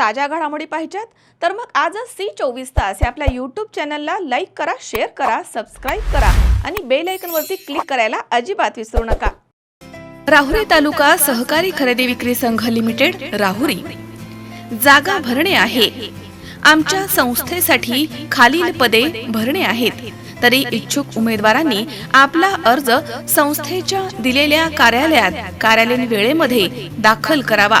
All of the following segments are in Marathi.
ताज्या घडामोडी पाहिजेत. तर मग आजच सी चोवीस तास या आपल्या यूट्यूब चॅनलला लाईक करा शेअर करा सबस्क्राईब करा आणि बेल आयकनवरती क्लिक करायला अजिबात विसरू नका. राहुरी तालुका सहकारी खरेदी विक्री संघ लिमिटेड राहुरी. जागा भरणे आहे. आमच्या संस्थेसाठी खालील पदे भरणे आहेत. तरी इच्छुक उमेदवारांनी आपला अर्ज संस्थेच्या दिलेल्या कार्यालयात कार्यालयीन वेळेमध्ये दाखल करावा.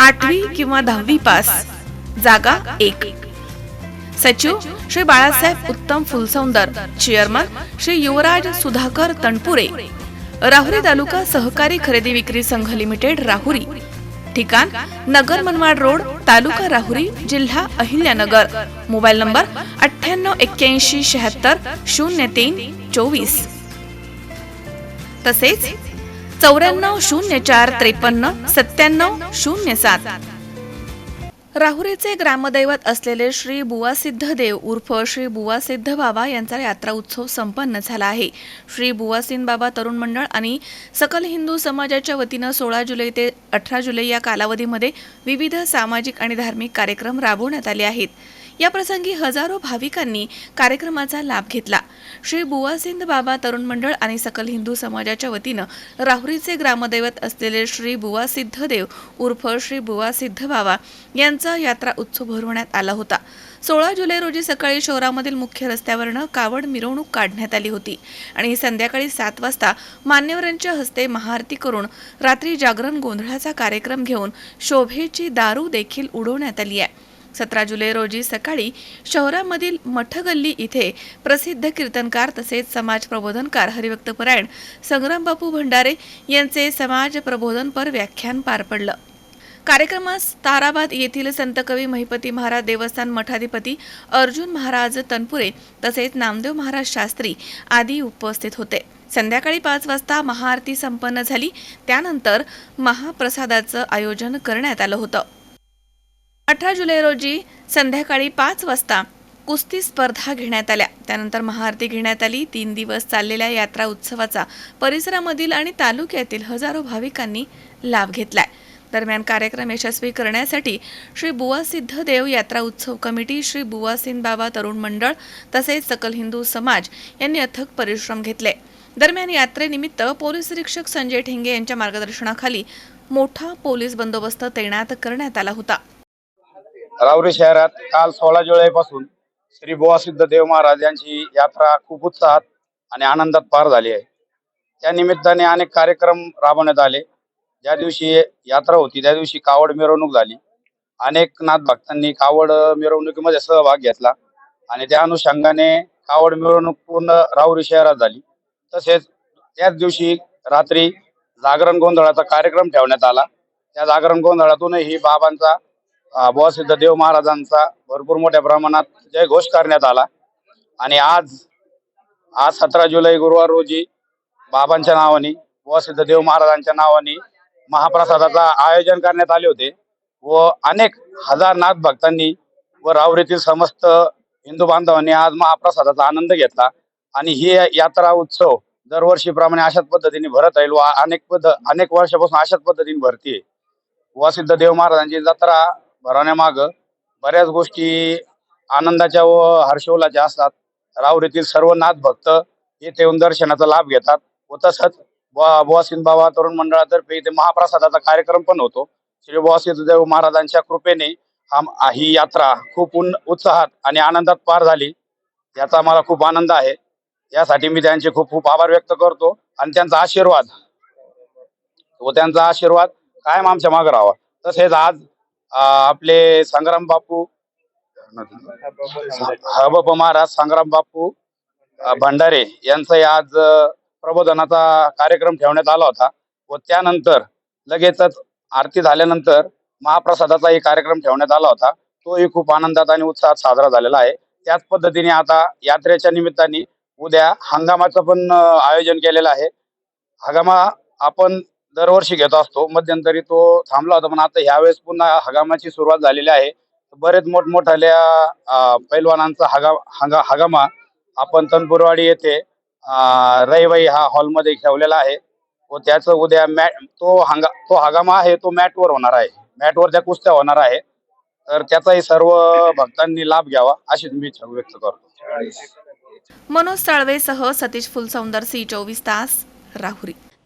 आठवी किंवा दहावी पास. जागा एक. सचिव श्री बाळासाहेब उत्तम फुलसौंदर चेअरमन श्री युवराज सुधाकर तणपुरे राहुरी तालुका सहकारी खरेदी विक्री संघ लिमिटेड राहुरी. ठिकाण नगर मनमाड रोड तालुका राहुरी जिल्हा अहिल्यानगर. मोबाईल नंबर अठ्ठ्याण्णव एक्क्याऐंशी शहात्तर शून्य तीन चोवीस. तसेच चौऱ्याण्णव शून्य चार त्रेपन्न सत्त्याण्णव शून्य सात. राहुरीचे ग्रामदैवत असलेले श्री बुवा सिद्धदेव उर्फ श्री बुवा सिद्ध बाबा यांचा यात्रा उत्सव संपन्न झाला आहे. श्री बुवासिन बाबा तरुण मंडळ आणि सकल हिंदू समाजाच्या वतीनं सोळा जुलै ते अठरा जुलै या कालावधीमध्ये विविध सामाजिक आणि धार्मिक कार्यक्रम राबवण्यात आले आहेत. या प्रसंगी हजारो भाविकांनी कार्यक्रमाचा लाभ घेतला. श्री बुवासिंद बाबा तरुण मंडळ आणि सकल हिंदू समाजाच्या वतीनं राहुरीचे ग्रामदैवत असलेले श्री बुवा सिद्धदेव उर्फ श्री बुवा सिद्ध बाबा यांचा यात्रा उत्सव भरवण्यात आला होता. सोळा जुलै रोजी सकाळी शहरामधील मुख्य रस्त्यावरनं कावड मिरवणूक काढण्यात आली होती आणि संध्याकाळी सात वाजता मान्यवरांच्या हस्ते महाआरती करून रात्री जागरण गोंधळाचा कार्यक्रम घेऊन शोभेची दारू देखील उडवण्यात आली आहे. सतरा जुलै रोजी सकाळी शहरामधील मठगल्ली इथे प्रसिद्ध कीर्तनकार तसेच समाज प्रबोधनकार हरिभक्तपरायण संग्रामबापू भंडारे यांचे समाज प्रबोधनपर व्याख्यान पार पडलं. कार्यक्रमास ताराबाद येथील संतकवी महिपती महाराज देवस्थान मठाधिपती अर्जुन महाराज तनपुरे तसेच नामदेव महाराज शास्त्री आदी उपस्थित होते. संध्याकाळी पाच वाजता महाआरती संपन्न झाली. त्यानंतर महाप्रसादाचं आयोजन करण्यात आलं होतं. अठरा जुलै रोजी संध्याकाळी पाच वाजता कुस्ती स्पर्धा घेण्यात आल्या. त्यानंतर महाआरती घेण्यात आली. तीन दिवस चाललेल्या यात्रा उत्सवाचा परिसरामधील आणि तालुक्यातील हजारो भाविकांनी लाभ घेतलाय. दरम्यान कार्यक्रम यशस्वी करण्यासाठी श्री बुवा सिद्धदेव यात्रा उत्सव कमिटी श्री बुवा सिंध बाबा तरुण मंडळ तसेच सकल हिंदू समाज यांनी अथक परिश्रम घेतले. दरम्यान यात्रेनिमित्त पोलीस निरीक्षक संजय ठेंगे यांच्या मार्गदर्शनाखाली मोठा पोलीस बंदोबस्त तैनात करण्यात आला होता. रावरी शहरात काल सोळा जुलैपासून श्री बुवा सिद्धदेव महाराज यांची यात्रा खूप उत्साहात आणि आनंदात पार झाली आहे. त्या निमित्ताने अनेक कार्यक्रम राबवण्यात आले. ज्या दिवशी यात्रा होती त्या दिवशी कावड मिरवणूक झाली. अनेक नाथ भक्तांनी कावड मिरवणुकीमध्ये सहभाग घेतला आणि त्या अनुषंगाने कावड मिरवणूक पूर्ण राऊरी शहरात झाली. तसेच त्याच दिवशी रात्री जागरण गोंधळाचा कार्यक्रम ठेवण्यात आला. त्या जागरण गोंधळातूनही बाबांचा बुवासिद्ध देव महाराजांचा भरपूर मोठ्या प्रमाणात जयघोष करण्यात आला. आणि आज आज सतरा जुलै गुरुवार रोजी बाबांच्या नावाने बुवासिद्ध देव महाराजांच्या नावाने महाप्रसादाचा आयोजन करण्यात आले होते व अनेक हजार नाथ भक्तांनी व रावरीतील समस्त हिंदू बांधवांनी आज महाप्रसादाचा आनंद घेतला. आणि ही यात्रा उत्सव दरवर्षीप्रमाणे अशाच पद्धतीने भरत राहील व अनेक पद्ध अनेक वर्षापासून अशाच पद्धतीने भरतीये. वसिद्ध देव महाराजांची जत्रा भरवण्यामागं बऱ्याच गोष्टी आनंदाच्या व हर्षोल्लाच्या असतात. राहुरीतील सर्व नाथ भक्त येथे येऊन दर्शनाचा लाभ घेतात. व तसंच बुवासिंद बाबा तरुण मंडळातर्फे इथे महाप्रसादाचा कार्यक्रम पण होतो. श्री बुवासिंद देव महाराजांच्या कृपेने हा ही यात्रा खूप उन उत्साहात आणि आनंदात पार झाली. याचा मला खूप आनंद आहे. यासाठी मी त्यांचे खूप खूप आभार व्यक्त करतो आणि त्यांचा आशीर्वाद. व त्यांचा आशीर्वाद कायम आमच्या मागे राहावा. तसेच आज आपले संग्राम बापू हबप महाराज संग्राम बापू भंडारे यांचा आज प्रबोधनाचा कार्यक्रम ठेवण्यात आला होता व त्यानंतर लगेचच आरती झाल्यानंतर महाप्रसादाचाही कार्यक्रम ठेवण्यात आला होता. तोही खूप आनंदात आणि उत्साहात साजरा झालेला आहे. त्याच पद्धतीने आता यात्रेच्या निमित्ताने उद्या हंगामाचं पण आयोजन केलेलं आहे. हंगामा आपण दरवर्षी घेत असतो. मध्यंतरी तो थांबला होता पण आता ह्यावेळेस पुन्हा हगामाची सुरुवात झालेली आहे. बरेच मोठमोठ्या पैलवानांचा हगा हंगा हगामा आपण तनपुरवाडी येथे रहिवाई हा हॉलमध्ये ठेवलेला आहे. व त्याचं उद्या मॅट तो हंगा तो हगामा आहे तो मॅटवर होणार आहे. मॅटवर त्या कुस्त्या होणार आहे. तर त्याचाही सर्व भक्तांनी लाभ घ्यावा अशीच मी इच्छा व्यक्त करतो. मनोज साळवेसह सतीश फुलसौंदर सी चोवीस तास राहुरी.